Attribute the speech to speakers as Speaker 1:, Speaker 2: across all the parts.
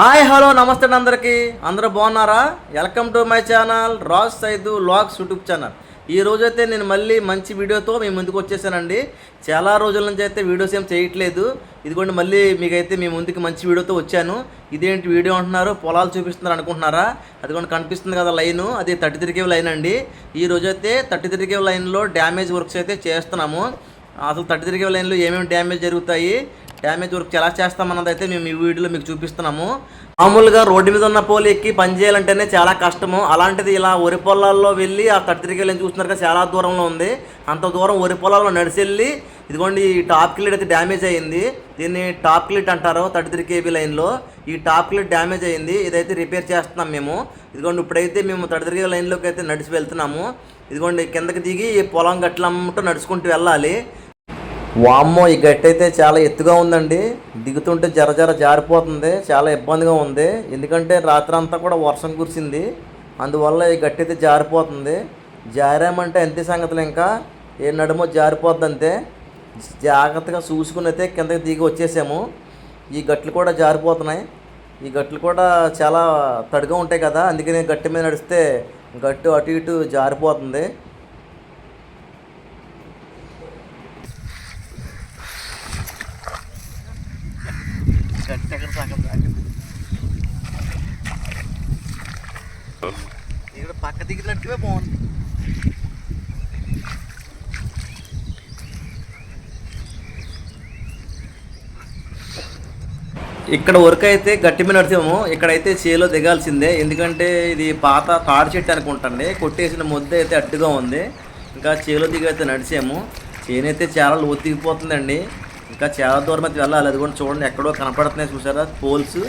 Speaker 1: Hi hello నమస్తే అండి అందరికీ. అందరూ బాగున్నారా? Welcome to my channel Raj Saidu vlogs YouTube channel ఈ రోజైతే నేను మళ్ళీ మంచి వీడియోతో మీ ముందుకు వచ్చేసానండి. చాలా రోజుల నుంచి అయితే వీడియోస్ ఏం చేయట్లేదు. ఇదిగోండి మళ్ళీ మీకైతే మీ ముందుకు మంచి వీడియోతో వచ్చాను. ఇదేంటి వీడియో అంటున్నారు? పొలాలు చూపిస్తున్నారు అనుకుంటున్నారా? అదిగోండి కనిపిస్తుంది కదా లైను. అది థర్టీ త్రీ కేవ్ లైన్ అండి. ఈ రోజు అయితే థర్టీ త్రీ కేవ్ లైన్లో డ్యామేజ్ వర్క్స్ అయితే చేస్తున్నాము. అసలు థర్టీ త్రీ కేవ్ లైన్లో ఏమేమి డ్యామేజ్ జరుగుతాయి? డ్యామేజ్ వర్క్ ఎలా చేస్తామన్నది అయితే మేము ఈ వీడియోలో మీకు చూపిస్తున్నాము. మామూలుగా రోడ్డు మీద ఉన్న పోలు ఎక్కి పని చేయాలంటేనే చాలా కష్టము. అలాంటిది ఇలా వరి పొలాల్లో వెళ్ళి ఆ కత్తిరికెళ్ళి చూస్తున్నారు కదా చాలా దూరంలో ఉంది. అంత దూరం వరి పొలాల్లో నడిచెళ్ళి ఇదిగోండి ఈ టాప్ కిలిడ్ అయితే డ్యామేజ్ అయ్యింది. దీన్ని టాప్ క్లిడ్ అంటారు థర్టీ త్రీ కేబీ లైన్లో. ఈ టాప్ క్లిట్ డ్యామేజ్ అయ్యింది. ఇదైతే రిపేర్ చేస్తున్నాం మేము. ఇదిగోండి ఇప్పుడైతే మేము థర్టీ త్రీ లైన్లోకి అయితే నడిచి వెళ్తున్నాము. ఇదిగోండి కిందకి దిగి పొలం పొలం గట్లమ్మటూ నడుచుకుంటూ వెళ్ళాలి. వామ్మో ఈ గట్టి అయితే చాలా ఎత్తుగా ఉందండి. దిగుతుంటే జర జర జారిపోతుంది. చాలా ఇబ్బందిగా ఉంది. ఎందుకంటే రాత్రి అంతా కూడా వర్షం కురిసింది. అందువల్ల ఈ గట్టి అయితే జారిపోతుంది. జారామంటే అంతే సంగతులు ఇంకా. ఏ నడుమో జారిపోద్ది అంతే జాగ్రత్తగా చూసుకుని అయితే కిందకి దిగి వచ్చేసాము. ఈ గట్లు కూడా జారిపోతున్నాయి. ఈ గట్లు కూడా చాలా తడిగా ఉంటాయి కదా. అందుకని గట్టి మీద నడిస్తే గట్టు అటు ఇటు జారిపోతుంది. ఇక్కడ పక్క దిగినట్టువే బాగుంది. ఇక్కడ వరకు అయితే గట్టి మీద నడిచాము. ఇక్కడైతే చేలో దిగాల్సిందే. ఎందుకంటే ఇది పాత తాడి చెట్టు అనుకుంటండి. కొట్టేసిన ముద్ద అయితే అడ్డుగా ఉంది. ఇంకా చేలో దిగైతే నడిచాము. చేనైతే చాలా లోతు దిగిపోతుందండి ఇంకా చాలా దూరం అయితే వెళ్ళాలి. అది కూడా చూడండి. ఎక్కడో కనపడుతున్నాయి చూసారా? పోల్స్.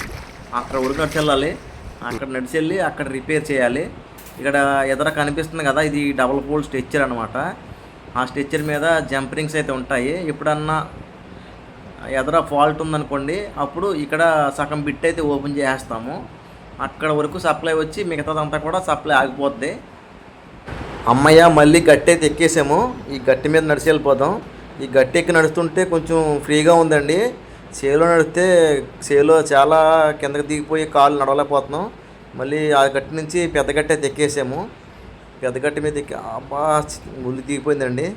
Speaker 1: అక్కడ వరకు నడిచి వెళ్ళాలి. అక్కడ నడిచి వెళ్ళి అక్కడ రిపేర్ చేయాలి. ఇక్కడ ఎదర కనిపిస్తుంది కదా ఇది డబుల్ పోల్ స్ట్రెచ్చర్ అనమాట ఆ స్ట్రెచ్చర్ మీద జంపరింగ్స్ అయితే ఉంటాయి. ఎప్పుడన్నా ఎదర ఫాల్ట్ ఉందనుకోండి అప్పుడు ఇక్కడ సగం బిట్ అయితే ఓపెన్ చేసేస్తాము. అక్కడ వరకు సప్లై వచ్చి మిగతాదంతా కూడా సప్లై ఆగిపోద్ది. అమ్మయ్య మళ్ళీ గట్టి అయితే ఎక్కేసాము. ఈ గట్టి మీద నడిచి వెళ్ళిపోదాం. ఈ గట్టి ఎక్కి నడుస్తుంటే కొంచెం ఫ్రీగా ఉందండి. చేలో నడిస్తే చేలో చాలా కిందకి దిగిపోయి కాళ్ళు నడవలేకపోతున్నాం. మళ్ళీ ఆ గట్టి నుంచి పెద్ద గట్టి తెక్కేసాము పెద్ద గట్టి మీద ఎక్కి అబ్బా ముళ్ళు దిగిపోయిందండి.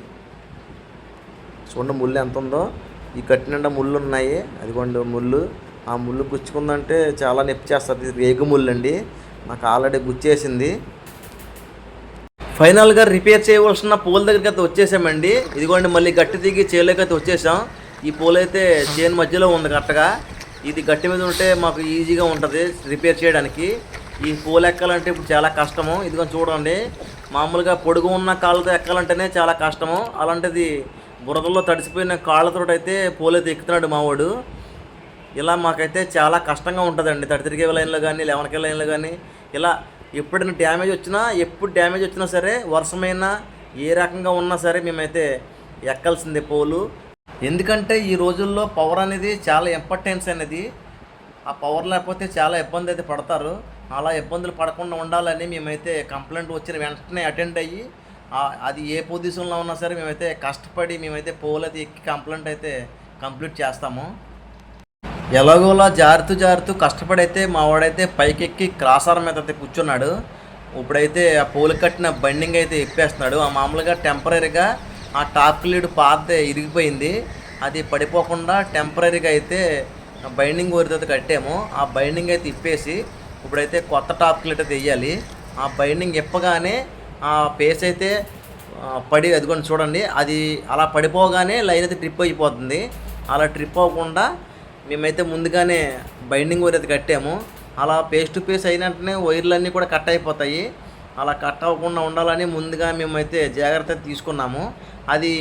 Speaker 1: చూడండి ముళ్ళు ఎంత ఉందో. ఈ కట్టి నిండా ముళ్ళు ఉన్నాయి. అదిగోండి ముళ్ళు. ఆ ముళ్ళు గుచ్చుకుందంటే చాలా నొప్పి చేస్తుంది. రేగు ముళ్ళు అండి. నాకు ఆల్రెడీ గుచ్చేసింది. ఫైనల్గా రిపేర్ చేయవలసిన పోల్ దగ్గరికి అయితే వచ్చేసామండి. ఇదిగోండి మళ్ళీ గట్టి దిగి చేలోకి అయితే వచ్చేసాం. ఈ పోల్ అయితే చేను మధ్యలో ఉంది కరెక్ట్గా. ఇది గట్టి మీద ఉంటే మాకు ఈజీగా ఉంటుంది రిపేర్ చేయడానికి. ఈ పోల్ ఎక్కాలంటే ఇప్పుడు చాలా కష్టము. ఇదిగో చూడండి మామూలుగా పొడుగు ఉన్న కాళ్ళతో ఎక్కాలంటేనే చాలా కష్టము. అలాంటిది బురదలో తడిసిపోయిన కాళ్ళతో అయితే పోల్ అయితే ఎక్కుతున్నాడు మావాడు. ఇలా మాకైతే చాలా కష్టంగా ఉంటుందండి. థర్టీ త్రీ లైన్లో కానీ లెవెన్ కే లైన్లో కానీ ఇలా ఎప్పుడైనా డ్యామేజ్ వచ్చినా ఎప్పుడు డ్యామేజ్ వచ్చినా సరే వర్షమైనా ఏ రకంగా ఉన్నా సరే మేమైతే ఎక్కాల్సిందే పోలు. ఎందుకంటే ఈ రోజుల్లో పవర్ అనేది చాలా ఇంపార్టెన్స్ అనేది ఆ పవర్ లేకపోతే చాలా ఇబ్బంది అయితే పడతారు. అలా ఇబ్బందులు పడకుండా ఉండాలని మేమైతే కంప్లైంట్ వచ్చిన వెంటనే అటెండ్ అయ్యి అది ఏ పొజిషన్లో ఉన్నా సరే మేమైతే కష్టపడి మేమైతే పోల్ అయితే ఎక్కి కంప్లైంట్ అయితే కంప్లీట్ చేస్తాము. ఎలాగోలా జారుతూ జారుతూ కష్టపడైతే మా వాడైతే పైకెక్కి క్రాసార్ మీద అయితే కూర్చున్నాడు. ఇప్పుడైతే ఆ పూలు కట్టిన బండింగ్ అయితే ఎప్పేస్తున్నాడు. ఆ మామూలుగా టెంపరీగా ఆ టాప్ లీడ్ పాత ఇరిగిపోయింది. అది పడిపోకుండా టెంపరీగా అయితే బైండింగ్ ఊరితో కట్టాము. ఆ బైండింగ్ అయితే ఇప్పేసి ఇప్పుడైతే కొత్త టాప్ క్లీట్ అయితే వేయాలి ఆ బైండింగ్ ఇప్పగానే ఆ పేస్ అయితే పడి అదిగోండి చూడండి. అది అలా పడిపోగానే లైన్ అయితే ట్రిప్ అయిపోతుంది. అలా ట్రిప్ అవ్వకుండా మేమైతే ముందుగానే బైండింగ్ వైర్ అయితే కట్టాము. అలా పేస్ టు పేస్ అయిన వెంటనే వైర్లన్నీ కూడా కట్ అయిపోతాయి. అలా కట్ అవ్వకుండా ఉండాలని ముందుగా మేమైతే జాగ్రత్త తీసుకున్నాము. అది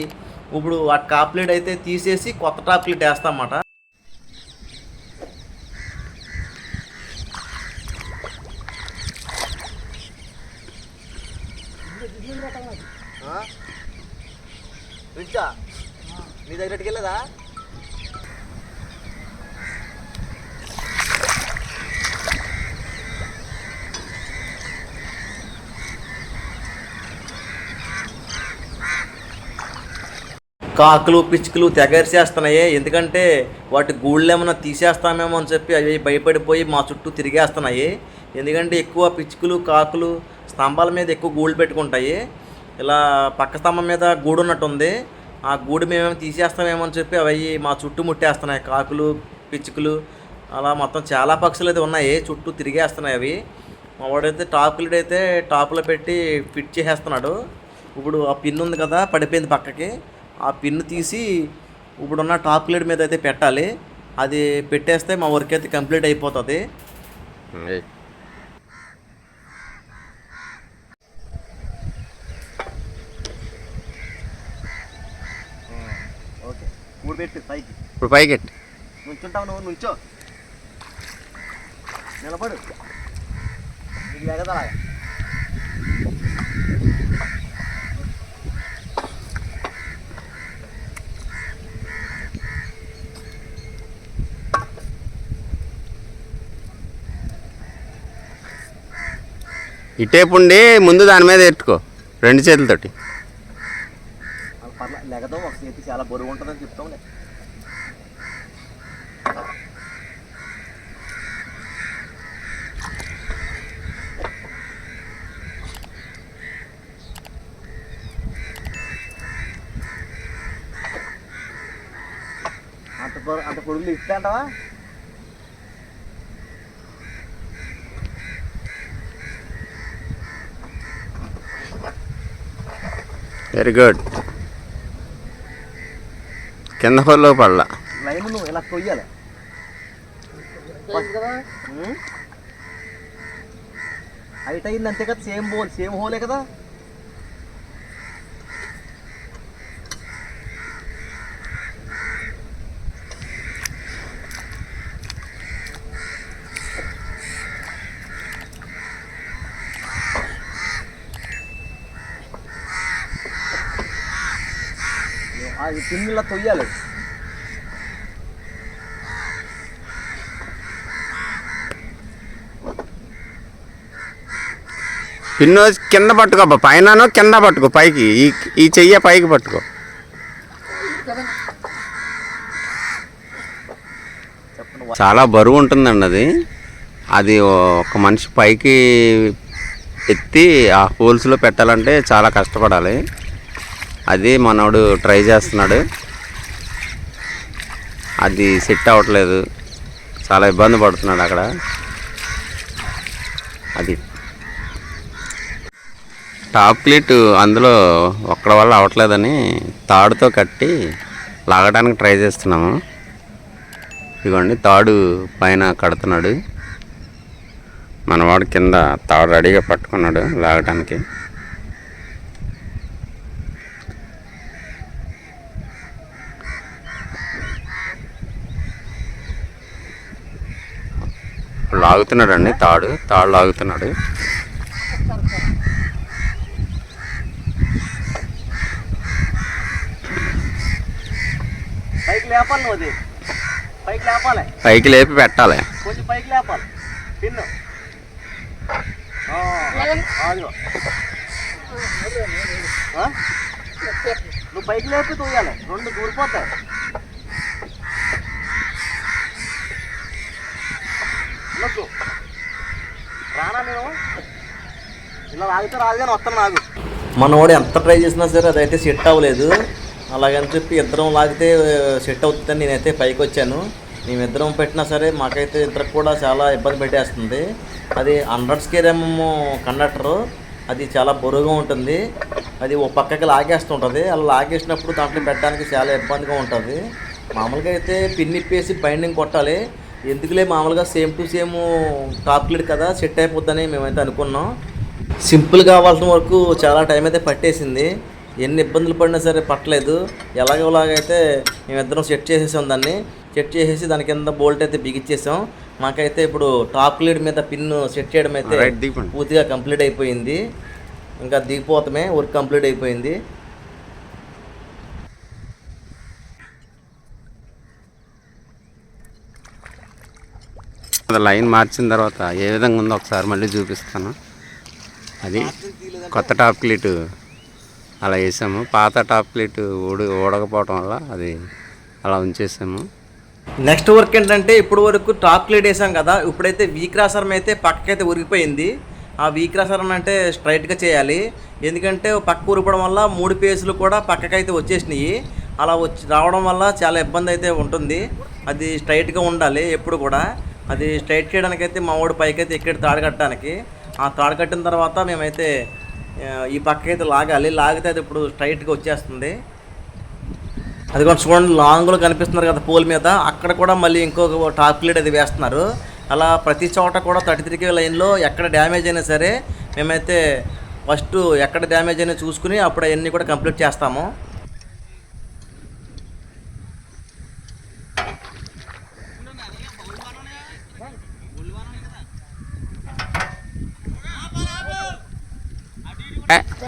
Speaker 1: ఇప్పుడు ఆ టాప్లెట్ అయితే తీసేసి కొత్త టాప్లెట్ వేస్తామన్నమాట రిచా మీ దగ్గరికి వెళ్ళదా కాకులు పిచ్చుకలు తెగరిసేస్తున్నాయి ఎందుకంటే వాటి గూళ్ళు ఏమైనా తీసేస్తామేమో అని చెప్పి అవి భయపడిపోయి మా చుట్టూ తిరిగేస్తున్నాయి. ఎందుకంటే ఎక్కువ పిచ్చుకలు కాకులు స్తంభాల మీద ఎక్కువ గూళ్ళు పెట్టుకుంటాయి. ఇలా పక్క స్తంభం మీద గూడు ఉన్నట్టుంది ఆ గూడు మేమేమో తీసేస్తామేమో అని చెప్పి అవి మా చుట్టూ ముట్టేస్తున్నాయి. కాకులు పిచ్చుకలు అలా మొత్తం చాలా పక్షులు అయితే ఉన్నాయి. చుట్టూ తిరిగేస్తున్నాయి అవి. మా వాడైతే టాప్ లీడ్ అయితే టాప్లో పెట్టి ఫిట్ చేసేస్తున్నాడు. ఇప్పుడు ఆ పిన్ ఉంది కదా పడిపోయింది పక్కకి. ఆ పిన్ తీసి ఇప్పుడున్న టాప్ లీడ్ మీద అయితే పెట్టాలి. అది పెట్టేస్తే మా వర్క్ అయితే కంప్లీట్ అయిపోతుంది. ఓకే. మూడు పెట్టి పైకి.
Speaker 2: ఇప్పుడు పైకెట్టి.
Speaker 1: నుంచుంటావు నువ్వు నుంచో. నిలబడు. నీకు లేకదా
Speaker 2: ఇటేపు ఉండి ముందు దాని మీద ఎట్టుకో రెండు చేతులతోటి.
Speaker 1: అలా పర్లే ఒక చేతి చాలా బరువు ఉంటుందని చెప్తాంలే అంత పొర- అంత పొడుగులు ఇస్తా అంటావా?
Speaker 2: వెరీ గుడ్ కింద పళ్ళు పడలా.
Speaker 1: లైన్ నువ్వు ఇలా కొయ్యాలి. హైట్ అయింది అంతే కదా సేమ్ బోల్ సేమ్ హోలే కదా? అది పిన్నులా తొయ్యాలి.
Speaker 2: పిన్ను కింద పట్టుకో అబ్బా పైన కింద పట్టుకో పైకి. ఈ ఈ చెయ్య పైకి పట్టుకో. చాలా బరువు ఉంటుందండి అది. అది ఒక మనిషి పైకి ఎత్తి ఆ హోల్స్లో పెట్టాలంటే చాలా కష్టపడాలి. అది మనోడు ట్రై చేస్తున్నాడు. అది సెట్ అవ్వట్లేదు. చాలా ఇబ్బంది పడుతున్నాడు అక్కడ. అది. టాప్ క్లీట్ అందులో ఒక్కడ వల్ల అవ్వట్లేదని తాడుతో కట్టి లాగడానికి ట్రై చేస్తున్నాము. ఇదిగోండి తాడు పైన కడుతున్నాడు. మనవాడు కింద తాడు రెడీగా పట్టుకున్నాడు లాగటానికి లాగుతున్నాడండి తాడు తాడు లాగుతున్నాడు.
Speaker 1: పైకి లేపాలి అది. పైకి లేపాలి.
Speaker 2: పైకి లేపి పెట్టాలి.
Speaker 1: కొంచెం పైకి లేపాలి. పిన్ను? నువ్వు పైకి లేపి తోయాలి. రెండు దూరిపోతాయి. నొక్కు. రానా నేను? ఇలా రాగితే రాదు కానీ వస్తాను నాకు. మనోడు ఎంత ట్రై చేసినా సరే అదైతే సెట్ అవ్వలేదు. అలాగని చెప్పి ఇద్దరం లాగితే సెట్ అవుతుందని నేనైతే పైకి వచ్చాను. మేమిద్దరం పెట్టినా సరే మాకైతే ఇద్దరికి కూడా చాలా ఇబ్బంది పెట్టేస్తుంది. అది హండ్రెడ్ స్కేర్ ఏమో కండక్టరు అది చాలా బరువుగా ఉంటుంది. అది ఓ పక్కకి లాగేస్తుంటుంది. అలా లాగేసినప్పుడు దాంట్లో పెట్టడానికి చాలా ఇబ్బందిగా ఉంటుంది. మామూలుగా అయితే పిన్నిప్పేసి బైండింగ్ కొట్టాలి. ఎందుకులే మామూలుగా same to same top lead కదా సెట్ అయిపోద్దని మేమైతే అనుకున్నాం. సింపుల్ కావాల్సిన వరకు చాలా టైం అయితే పట్టేసింది. ఎన్ని ఇబ్బందులు పడినా సరే పట్టలేదు. ఎలాగోలాగైతే మేమిద్దరం సెట్ చేసేసాం దాన్ని. సెట్ చేసేసి దాని కింద బోల్ట్ అయితే బిగిచ్చేసాం. మాకైతే ఇప్పుడు టాప్ లీడ్ మీద పిన్ సెట్ చేయడం అయితే పూర్తిగా కంప్లీట్ అయిపోయింది. ఇంకా దిగిపోతామే వర్క్ కంప్లీట్ అయిపోయింది.
Speaker 2: అది లైన్ మార్చిన తర్వాత ఏ విధంగా ఉందో ఒకసారి మళ్ళీ చూపిస్తాను. అది కొత్త టాప్ క్లీట్ అలా వేసాము. పాత టాప్ ప్లేట్ ఊడి ఊడకపోవటం వల్ల అది అలా ఉంచేసాము.
Speaker 1: నెక్స్ట్ వర్క్ ఏంటంటే ఇప్పుడు వరకు టాప్ క్లీట్ వేసాం కదా ఇప్పుడైతే వీక్రాసరం అయితే పక్కకైతే ఉరిగిపోయింది ఆ వీక్రాసరం అంటే స్ట్రైట్గా చేయాలి. ఎందుకంటే పక్క ఉరిపడం వల్ల మూడు పేసులు కూడా పక్కకైతే వచ్చేసినాయి. అలా వచ్చి రావడం వల్ల చాలా ఇబ్బంది అయితే ఉంటుంది. అది స్ట్రైట్గా ఉండాలి ఎప్పుడు కూడా. అది స్ట్రైట్ చేయడానికి అయితే మా వాడు పైకి అయితే ఎక్కడ తాడు కట్టడానికి. ఆ తాడు కట్టిన తర్వాత మేమైతే ఈ ఈ పక్కకైతే లాగాలి. లాగితే అది ఇప్పుడు స్ట్రైట్గా వచ్చేస్తుంది. అది కూడా చూడండి లాంగ్లో కనిపిస్తున్నారు కదా పోల్ మీద. అక్కడ కూడా మళ్ళీ ఇంకొక టాప్ ప్లేట్ అది వేస్తున్నారు. అలా ప్రతి చోట కూడా థర్టీ త్రీ కే లైన్లో ఎక్కడ డ్యామేజ్ అయినా సరే మేమైతే ఫస్ట్ ఎక్కడ డ్యామేజ్ అయినా చూసుకుని అప్పుడు అవన్నీ కూడా కంప్లీట్ చేస్తాము.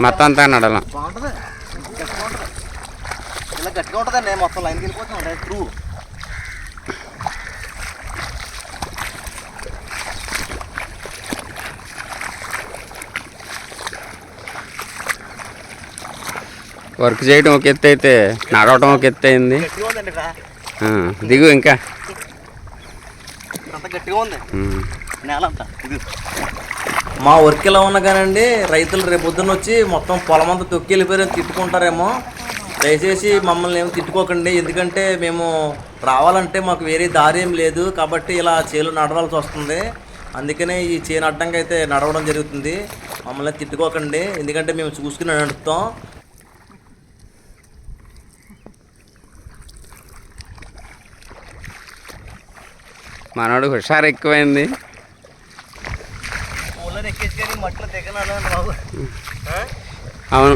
Speaker 2: మొత్తం అంతా నడలం.
Speaker 1: బాగుంటుంది ఇలా గట్టిగా ఉంటుందండి మొత్తం వెళ్ళిపోతుంది త్రూ
Speaker 2: వర్క్ చేయడం ఒక ఎత్తు అయితే నడవటం ఒక ఎత్తు అయింది. దిగు ఇంకా.
Speaker 1: అంత గట్టిగా ఉంది. మా వర్క్ ఎలా ఉన్నా కానండి రైతులు రేపు వచ్చి మొత్తం పొలం అంతా తొక్కి వెళ్ళిపోయారని తిట్టుకుంటారేమో. దయచేసి మమ్మల్ని ఏమి తిట్టుకోకండి ఎందుకంటే మేము రావాలంటే మాకు వేరే దారి ఏం లేదు కాబట్టి ఇలా చేలు నడవాల్సి వస్తుంది. అందుకనే ఈ చేను అడ్డంగా అయితే నడవడం జరుగుతుంది. మమ్మల్ని తిట్టుకోకండి ఎందుకంటే మేము చూసుకుని నడుపుతాం.
Speaker 2: మనోడు హుషారు ఎక్కువైంది.
Speaker 1: మట్లో బాబు?
Speaker 2: అవును.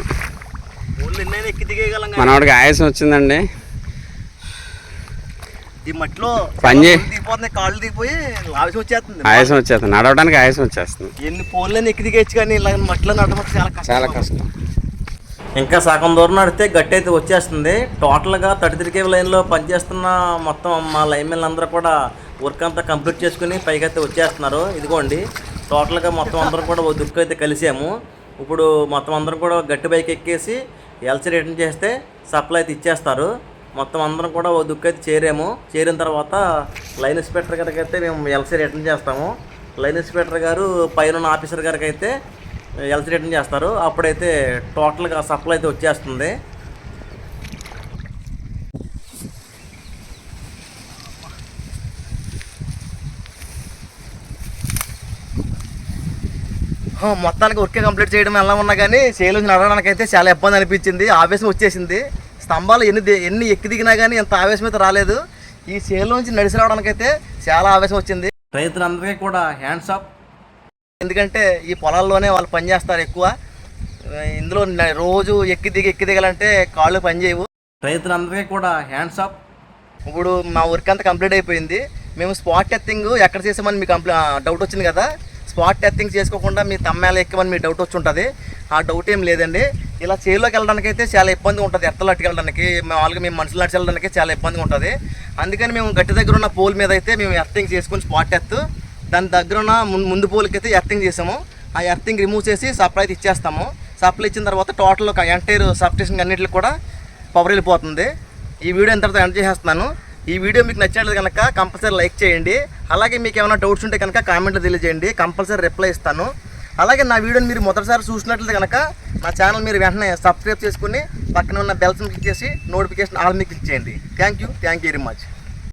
Speaker 1: ఊళ్ళో ఎన్నైనా ఎక్కి దిగేయగలం
Speaker 2: మనోడికి ఆయాసం వచ్చిందండి.
Speaker 1: ఈ మట్లో
Speaker 2: పని.
Speaker 1: దిగిపోతున్నాయి కాళ్ళు దిగిపోయి ఆవేశం వచ్చేస్తుంది.
Speaker 2: ఆయాసం వచ్చేస్తుంది. నడవడానికి ఆయాసం వచ్చేస్తుంది.
Speaker 1: ఎన్ని ఎక్కి కానీ ఇలా మట్లో నడవడం చాలా కష్టం.
Speaker 2: చాలా కష్టం.
Speaker 1: ఇంకా సగం దూరం నడితే గట్టి అయితే వచ్చేస్తుంది. టోటల్గా థర్టీ త్రీ కేవ్ లైన్లో పనిచేస్తున్న మొత్తం మా లైన్మెన్ అందరూ కూడా వర్క్ అంతా కంప్లీట్ చేసుకుని పైకి అయితే వచ్చేస్తున్నారు. ఇదిగోండి. టోటల్గా మొత్తం అందరం కూడా ఓ దుక్కు అయితే కలిసాము. ఇప్పుడు మొత్తం అందరం కూడా గట్టి బైక్ ఎక్కేసి ఎల్సీ రిటర్న్ చేస్తే సప్లై అయితే ఇచ్చేస్తారు. మొత్తం అందరం కూడా ఓ దుక్కు అయితే చేరాము. చేరిన తర్వాత లైన్ ఇన్స్పెక్టర్ గారికి అయితే మేము ఎల్సీ రిటర్న్ చేస్తాము. లైన్ ఇన్స్పెక్టర్ గారు పైన ఉన్న ఆఫీసర్ గారికి అయితే ఎల్సీ రిటర్న్ చేస్తారు. అప్పుడైతే టోటల్గా సప్లై అయితే వచ్చేస్తుంది. మొత్తానికి వర్క్ కంప్లీట్ చేయడం ఎలా ఉన్నా కానీ సేలు నడవడానికి అయితే చాలా ఇబ్బంది అనిపించింది. ఆవేశం వచ్చేసింది. స్తంభాలు ఎన్ని ఎన్ని ఎక్కి దిగినా కానీ ఎంత ఆవేశం అయితే రాలేదు. ఈ సేలు నుంచి నడిచి రావడానికి అయితే చాలా ఆవేశం వచ్చింది. రైతులందరికీ కూడా హ్యాండ్స్ అప్ ఎందుకంటే ఈ పొలాల్లోనే వాళ్ళు పనిచేస్తారు ఎక్కువ. ఆ, ఇందులో రోజు ఎక్కి దిగి ఎక్కి దిగాలంటే కాళ్ళు పనిచేయవు రైతులందరికీ కూడా హ్యాండ్స్ అప్ ఇప్పుడు మా వర్క్ అంతా కంప్లీట్ అయిపోయింది. మేము స్పాట్ టెస్టింగ్ ఎక్కడ చేసామని మీకు కంప్లీ డౌట్ వచ్చింది కదా? స్పాట్ టెస్టింగ్ చేసుకోకుండా మీ తమ్మేళ ఎక్కువని మీ డౌట్ వచ్చి ఉంటుంది ఆ డౌట్ ఏం లేదండి. ఇలా చేలోకి వెళ్ళడానికి అయితే చాలా ఇబ్బంది ఉంటుంది. ఎట్టలు అట్టుకెళ్ళడానికి మామూలుగా మేము మనుషులు నడిచి వెళ్ళడానికి చాలా ఇబ్బందిగా ఉంటుంది. అందుకని మేము గట్టి దగ్గర ఉన్న పోల్ మీద అయితే మేము ఎర్తింగ్ చేసుకుని స్పాట్ టెస్ట్ దాని దగ్గర ఉన్న ముందు పోల్కి అయితే ఎర్తింగ్ చేసాము. ఆ ఎర్తింగ్ రిమూవ్ చేసి సప్లై అయితే ఇచ్చేస్తాము. సప్లై ఇచ్చిన తర్వాత టోటల్ ఒక ఎంటైర్ సబ్ స్టేషన్ అన్నింటికి కూడా పవర్ వెళ్ళిపోతుంది. ఈ వీడియో ఇంతటితో ఎండ్ చేసేస్తున్నాను. ఈ వీడియో మీకు నచ్చినట్లు కనుక కంపల్సరీ లైక్ చేయండి. అలాగే మీకు ఏమైనా డౌట్స్ ఉంటే కనుక కామెంట్లో తెలియజేయండి. కంపల్సరీ రిప్లై ఇస్తాను. అలాగే నా వీడియోని మీరు మొదటిసారి చూసినట్లయితే కనుక నా ఛానల్ మీరు వెంటనే సబ్స్క్రైబ్ చేసుకుని పక్కన ఉన్న బెల్స్ని క్లిక్ చేసి నోటిఫికేషన్ ఆల్ మీద క్లిక్ చేయండి. Thank you thank you very much